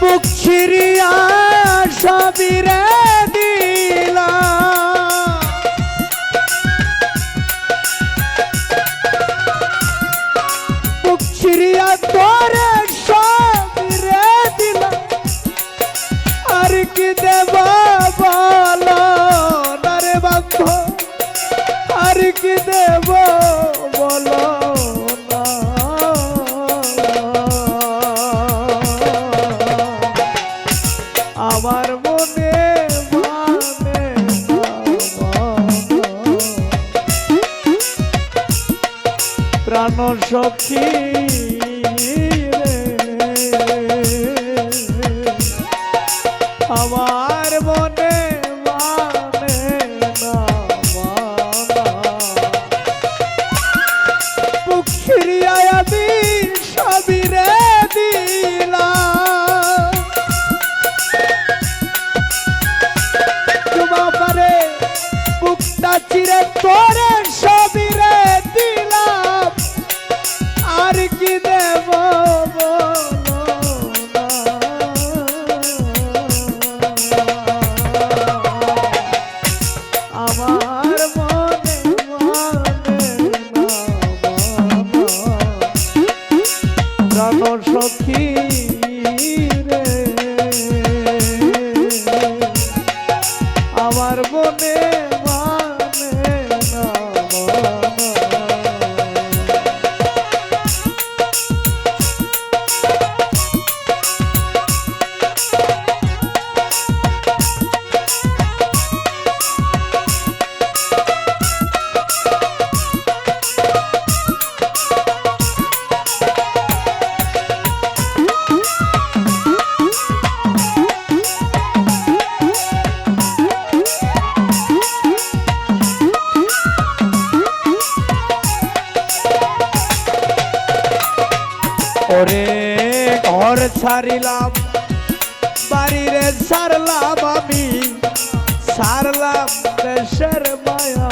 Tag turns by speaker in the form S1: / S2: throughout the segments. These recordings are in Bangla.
S1: বুক ছিড়িয়া সবিরে দিলা। বুক ছিড়িয়া তোরে সবিরে দিলা। আর দেবা জানো সখী মানে ঘর ছাড়িলাম, বাড়ির সারলাম আমি সারলাম দেশের মায়া।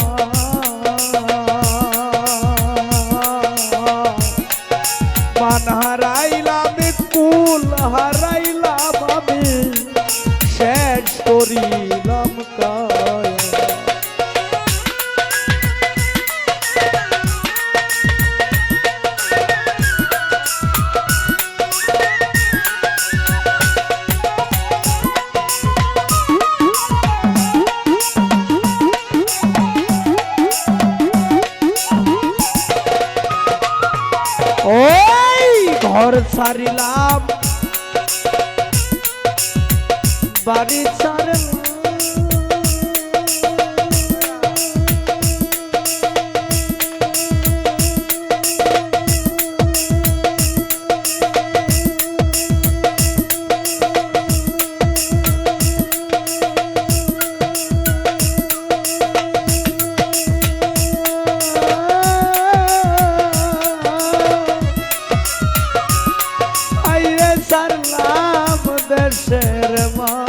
S1: মান হারাইলাম, কুল হারাইলাম আমি, শেষ করিলাম কাজ। ঘর সারিলাম বাড়ি সারলাম। ശരമാ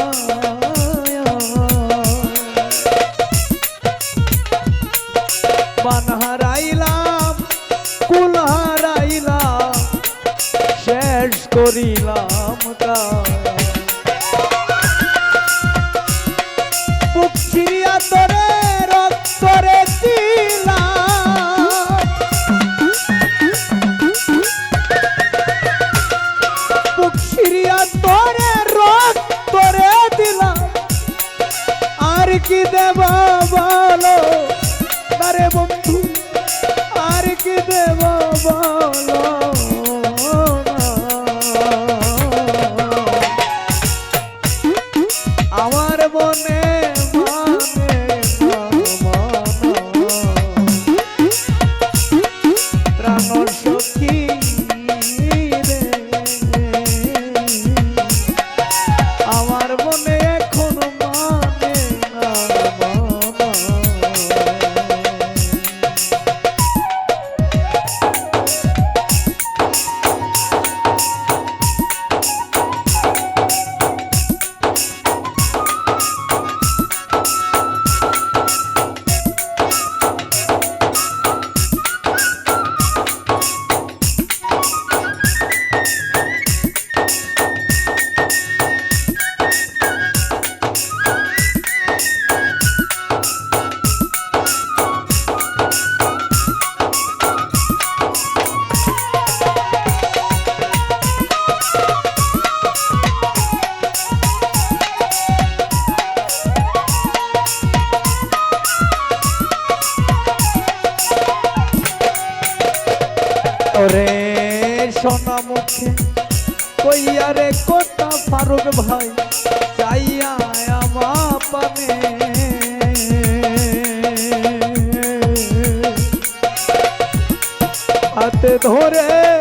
S1: সোনা মুখে কইয়া রে কোটা ফারুক ভাই চাইয়া ধরে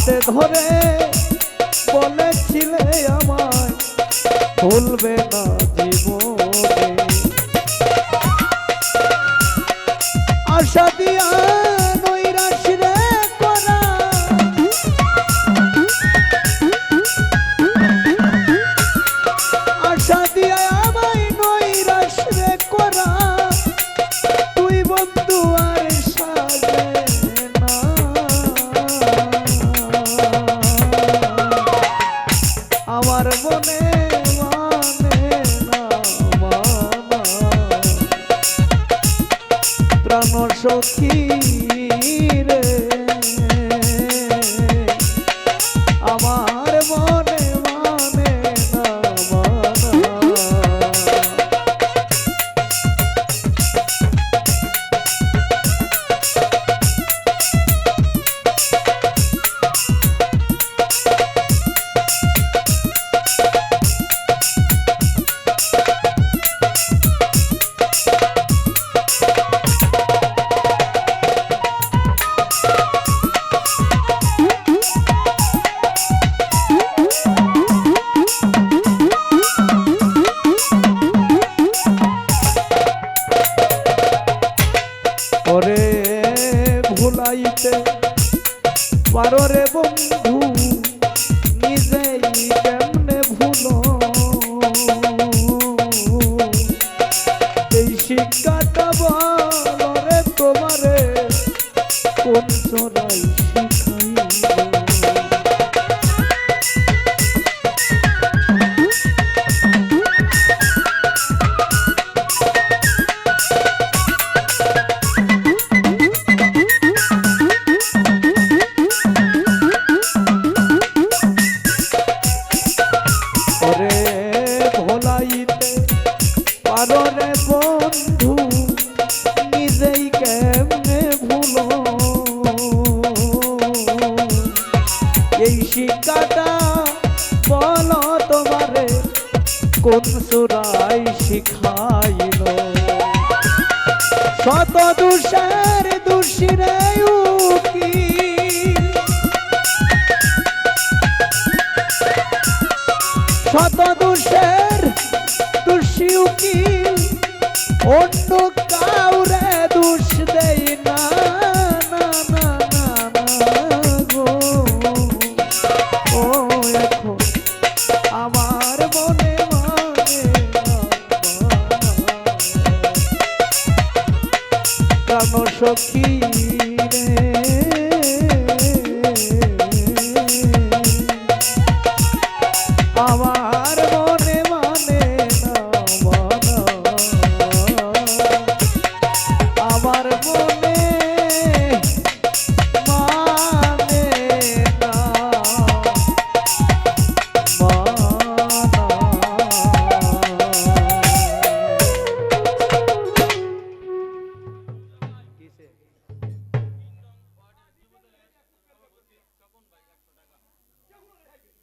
S1: হাতে ধরে বলেছিলে আমায় ভুলবে না জীবনে। আশা দিয়া প্রাণ সখী রে। এই শিক্ষাটা বলো তোমারে, কোন সুরাই শিখাইল? শত দুষার দুষিরায় কি শত দুষের দুষিউ কি অন্য সখী